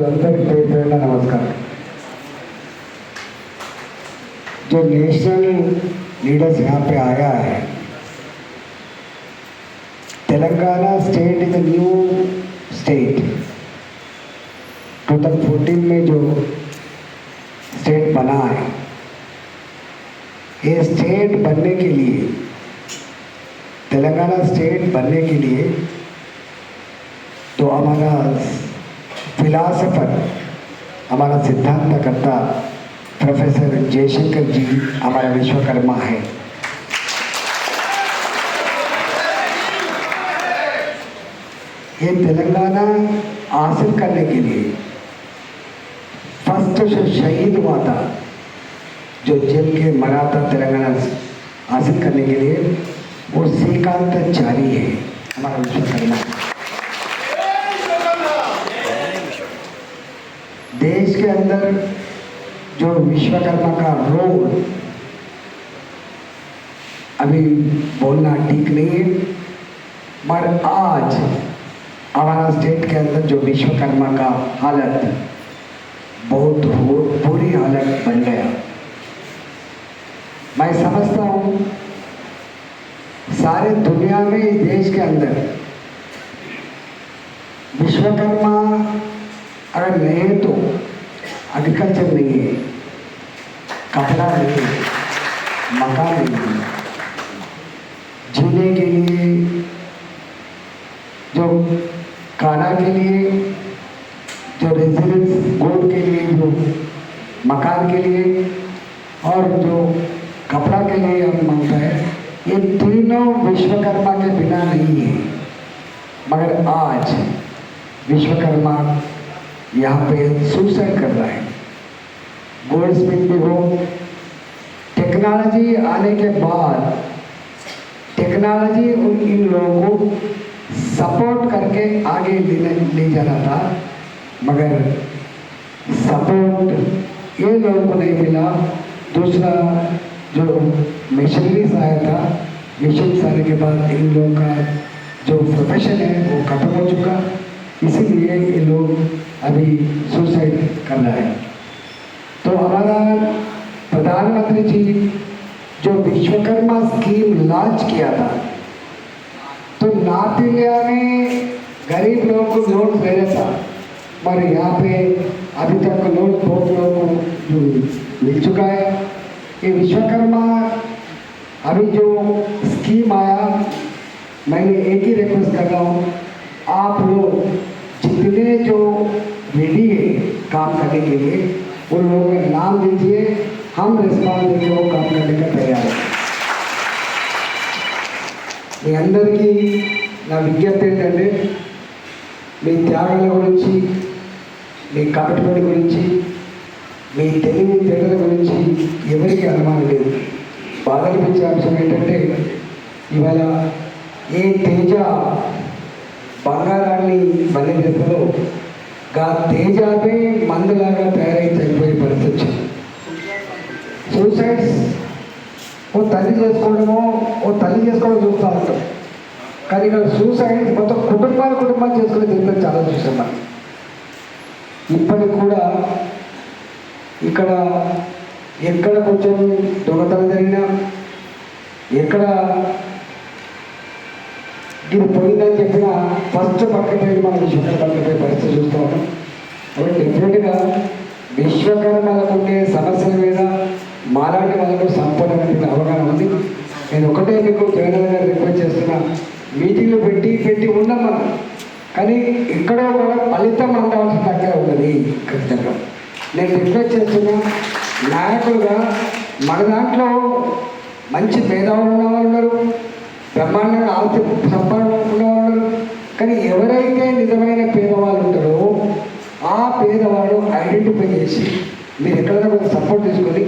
नमस्कार। जो national leaders यहाँ पे आया है, Telangana state is new state 2014 में जो स्टेट बना है, ये स्टेट बनने के लिए, तेलंगाना स्टेट बनने के लिए तो हमारा फिलासफर हमारा सिद्धांतकर्ता प्रोफेसर जयशंकर जी, हमारा विश्वकर्मा है। ये तेलंगाना हासिल करने के लिए फ़र्स्ट जो शहीद हुआ था, जो जेल के मरा था तेलंगाना हासिल करने के लिए वो श्रीकांत चारी है, हमारा विश्वकर्मा। देश के अंदर जो विश्वकर्मा का रोल अभी बोलना ठीक नहीं है मगर आज हमारा स्टेट के अंदर जो विश्वकर्मा का हालत, बहुत बुरी हालत बन गया। मैं समझता हूँ, सारे दुनिया में, देश के अंदर विश्वकर्मा अगर नहीं है तो एग्रीकल्चर नहीं है। कपड़ा नहीं है, मकान नहीं है। जीने के लिए, जो खाना के लिए, जो रेजिडेंस गोड के लिए, जो मकान के लिए, और जो कपड़ा के लिए हम माँगता है, ये तीनों विश्वकर्मा के बिना नहीं है। मगर आज विश्वकर्मा यहाँ पे सुसाइड कर रहा है। गोल्ड स्मिथ भी हो टेक्नोलॉजी आने के बाद टेक्नोलॉजी उन इन लोगों को सपोर्ट करके आगे ले ले जाना था। मगर सपोर्ट ये लोगों को नहीं मिला। दूसरा जो मशीनरीज आया था मशीन आने के बाद इन लोगों का जो प्रोफेशन है, वो खत्म हो चुका। इसीलिए ये लोग अभी सुसाइड कर रहे हैं तो हमारा प्रधानमंत्री जी जो विश्वकर्मा स्कीम लॉन्च किया था। तो नॉर्थ इंडिया में गरीब लोगों को लोन दे रहा था, पर यहाँ पे अभी तक लोन बहुत लोगों को मिल चुका है। ये विश्वकर्मा, अभी जो स्कीम आया, मैंने एक ही रिक्वेस्ट कर रहा हूँ, आप लोग जितने जो रेडी है काम करने के लिए, उन लोगों का नाम दीजिए, हम रिस्पॉन्स देके वो काम करने అందరికీ నా విజ్ఞప్తి ఏంటంటే మీ త్యాగాల గురించి మీ కమిట్మెంట్ గురించి మీ తెలివి తెగల గురించి ఎవరికి అనుమానం లేదు. బాధ అనిపించే అంశం ఏంటంటే ఇవాళ ఏ తేజ బంగారాన్ని బలి గా తేజాపై మందులాగా తయారై చనిపోయే పరిస్థితి సూసైడ్స్ ఓ తల్లి చేసుకోవడమో ఓ తల్లి చేసుకోవడం చూస్తూ ఉంటాం. కానీ ఇక్కడ సూసైడ్ మొత్తం కుటుంబాలు కుటుంబాలు చేసుకునే జీవితం చాలా చూసాం మనం. ఇప్పటికి కూడా ఇక్కడ ఎక్కడ కొంచెం దొంగతనం జరిగినా ఎక్కడ ఇది పోయిందని చెప్పిన ఫస్ట్ పక్కపోయి మనం విశ్వకర్మ పక్కపోయే పరిస్థితి చూస్తూ ఉన్నాం. కాబట్టి డెఫినెట్గా విశ్వకర్మలకు ఉండే సమస్యల మీద మాలాంటి వాళ్ళకు సంపూర్ణమైన అవగాహన ఉంది. నేను ఒకటే మీకు జగన్ గారు రిక్వెస్ట్ చేస్తున్నా. మీటింగ్లు పెట్టి పెట్టి ఉన్నాం మనం కానీ ఇక్కడ కూడా ఫలితం అందాల్సిన దగ్గర ఉన్నది ఖచ్చితంగా నేను రిక్వెస్ట్ చేస్తున్నా నాయకులుగా మన దాంట్లో మంచి పేదవాళ్ళు ఉన్నవాళ్ళు ఉన్నారు. బ్రహ్మాండంగా ఆస్తి సంపాదన ఉన్నవాళ్ళు కానీ ఎవరైతే నిజమైన పేదవాళ్ళు ఉంటారో ఆ పేదవాడు ఐడెంటిఫై చేసి మీరు ఎక్కడైనా కొంచెం సపోర్ట్ తీసుకొని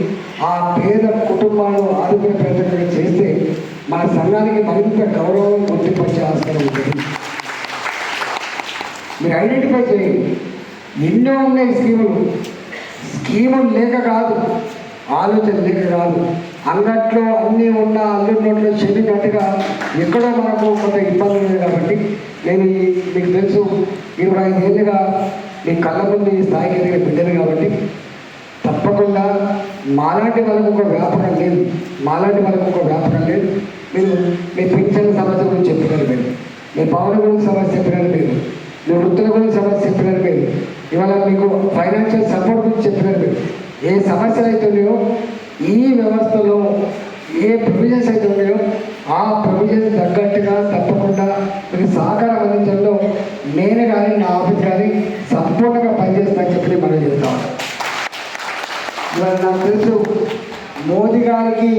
ఆ పేద కుటుంబాలను ఆదుకునే ప్రయత్నం చేస్తే మన సంఘానికి మరింత గౌరవం గుర్తిపరిచే అవసరం ఉంటుంది మీరు ఐడెంటిఫై చేయండి. ఎన్నో ఉన్నాయి స్కీములు. స్కీములు లేక కాదు ఆలోచన లేక కాదు. అంగట్లో అన్నీ ఉన్న అల్లు నోట్లో చెల్లినట్టుగా ఎక్కడో మనకు కొంత ఇబ్బంది ఉంది కాబట్టి నేను మీకు తెలుసు ఇరవై ఐదేళ్ళుగా మీ కళ్ళ ముందు ఈ స్థాయికి ఎదిగే బిడ్డలు కాబట్టి మాలాంటి వాళ్ళకు ఒక వ్యాపారం లేదు. మాలాంటి వాళ్ళకు ఒక వ్యాపారం లేదు. మీరు మీ పింఛన్ సమస్య గురించి చెప్పినారు మీరు. మీ పవన్ గురించి సమస్య చెప్పినారు మీరు. మీ వృత్తుల గురించి సమస్య చెప్పినారు మీరు. ఇవాళ మీకు ఫైనాన్షియల్ సపోర్ట్ గురించి చెప్పినారు మీరు. ఏ సమస్యలు అయితే ఉన్నాయో ఈ వ్యవస్థలో ఏ ప్రొవిజన్స్ అయితే ఉన్నాయో ఆ ప్రొవిజన్ తగ్గట్టుగా తప్పకుండా మీకు సహకారం అందించడంలో నేను కానీ నా ఆఫీస్ కానీ సంపూర్ణంగా పనిచేస్తానని చెప్పి మనం చేస్తాం ఇవాళ నాకు తెలుసు మోదీ గారికి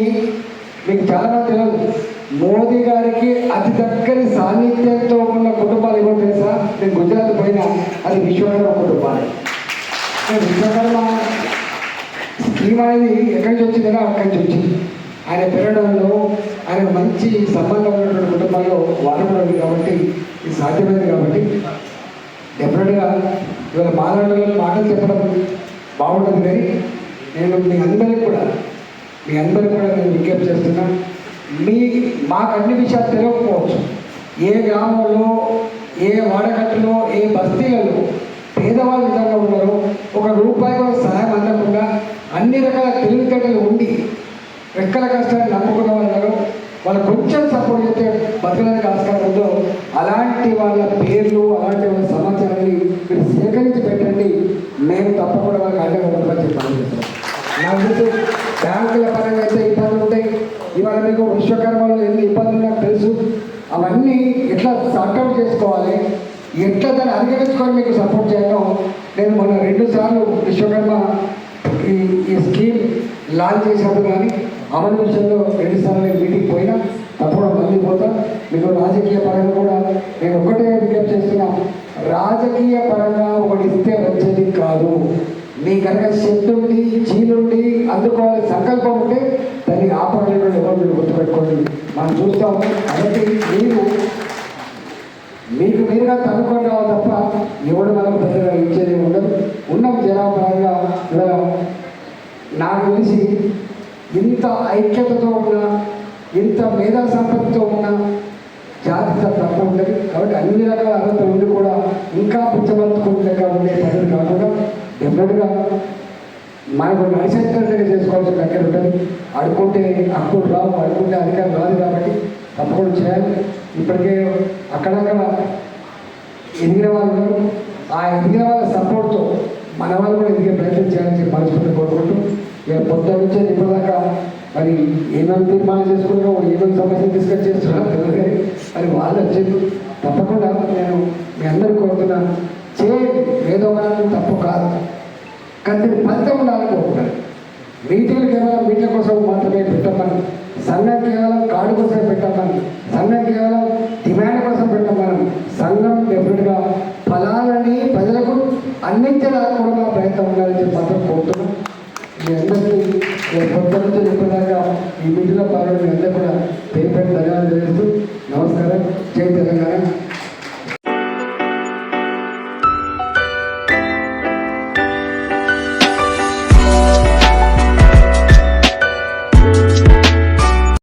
మీకు చాలా తెలియదు మోదీ గారికి అతి దగ్గరి సాన్నిధ్యంతో ఉన్న కుటుంబాలు ఏమో తెలుసా? నేను గుజరాత్ పోయినా అది విశ్వకర్మ కుటుంబాలు. విశ్వకర్మ స్కీమ్ అనేది ఎక్కడి నుంచి వచ్చిందో అక్కడి నుంచి వచ్చింది. ఆయన పెరగడంలో ఆయన మంచి సంబంధం ఉన్నటువంటి కుటుంబాల్లో వారు కూడా ఉంది కాబట్టి ఇది సాధ్యమైంది కాబట్టి డెఫినెట్గా ఇవాళ మాట్లాడడంలో మాటలు చెప్పడం బాగుంటుంది కానీ నేను మీ అందరికి కూడా మీ అందరికి కూడా నేను విజ్ఞప్తి చేస్తున్నా మీ మాకు అన్ని విషయాలు తెలియకపోవచ్చు. ఏ గ్రామంలో ఏ వాడకట్టులో ఏ బస్తీలలో పేదవాళ్ళు విధంగా ఉన్నారో ఒక రూపాయి కూడా సహాయం అందకుండా అన్ని రకాల తెలివితేటలు ఉండి రెక్కల కష్టాన్ని నమ్ముకున్న వాళ్ళు వాళ్ళు కొంచెం సపోర్ట్ చేస్తే బతకడానికి ఆస్కారం ఉందో అలాంటి వాళ్ళ పేర్లు అలాంటి వాళ్ళ సమాచారాన్ని మీరు సేకరించి పెట్టండి మేము తప్పకుండా వాళ్ళకి అండగా ఉండమని చెప్పాను నాకు తెలుసు బ్యాంకుల పరంగా అయితే ఇబ్బందులు ఉంటాయి ఇవాళ మీకు విశ్వకర్మలో ఎన్ని ఇబ్బందులు నాకు తెలుసు. అవన్నీ ఎట్లా సార్ట్అవుట్ చేసుకోవాలి? ఎట్లా దాన్ని అధిగమించుకొని మీకు సపోర్ట్ చేయడం నేను మొన్న రెండు సార్లు విశ్వకర్మ ఈ ఈ స్కీమ్ లాంచ్ చేసినప్పుడు కానీ అమలు విషయంలో రెండు సార్లు నేను మీటింగ్ పోయినా తప్పకుండా మళ్ళీ పోతా. మీకు రాజకీయ పరంగా కూడా నేను ఒకటే విజ్ఞప్తి చేస్తున్నా. రాజకీయ పరంగా ఒకటి ఇస్తే వచ్చేది కాదు. మీ కనుక శక్తి ఉంది ఉంటుంది మనం చూస్తాము కాబట్టి మీరు మీకు మీరుగా తనుకొని తప్ప ఎవడు మనకు పెద్దగా ఇచ్చేది ఉండదు. ఉన్నాం జనాభాగా ఇవాళ నాకు తెలిసి ఇంత ఐక్యతతో ఉన్న ఇంత మేధా సంపత్తితో ఉన్న జాతి తప్ప తక్కువ కాబట్టి అన్ని రకాల అర్హతలు ఉండి కూడా ఇంకా పుచ్చబతుకుండగా ఉండే పనులు కాకుండా డెఫినెట్గా మనకు నైసర్గికంగా చేసుకోవాల్సిన దగ్గర ఉంటుంది. అడుకుంటే హక్కులు రావు అడుకుంటే అధికారం రాదు కాబట్టి తప్పకుండా చేయాలి. ఇప్పటికే అక్కడక్కడ ఎదిగిన వాళ్ళు ఆ ఎదిగిన వాళ్ళ సపోర్ట్తో మన వాళ్ళు కూడా ఎదిగే ప్రయత్నం చేయాలని మనస్ఫూర్తి కోరుకుంటూ ఇక పొద్దు నుంచే ఇప్పటిదాకా మరి ఏమేమి తీర్మానం చేసుకున్నారో ఏమేమి సమస్యలు డిస్కస్ చేస్తున్నారో తెలియదు. కానీ మరి వాళ్ళు వచ్చేది తప్పకుండా నేను మీ అందరికీ కోరుతున్నాను చేయండి. ఏదో తప్పు కాదు. కానీ ఫలితం ఉండాలని మీటింగ్లు కేవలం మీటింగ్ల కోసం మాత్రమే పెట్టమని. సంఘం కేవలం కాడు కోసం పెట్టమని. సంఘం కేవలం డిమాండ్ కోసం పెట్టమని. సంఘం డెఫినెట్గా ఫలాలని ప్రజలకు అందించడానికి కూడా ప్రయత్నం ఉండాలని చెప్పి మాత్రం కోరుతున్నాం. మీ అందరికీ పొద్దు నుంచి చెప్పేదాకా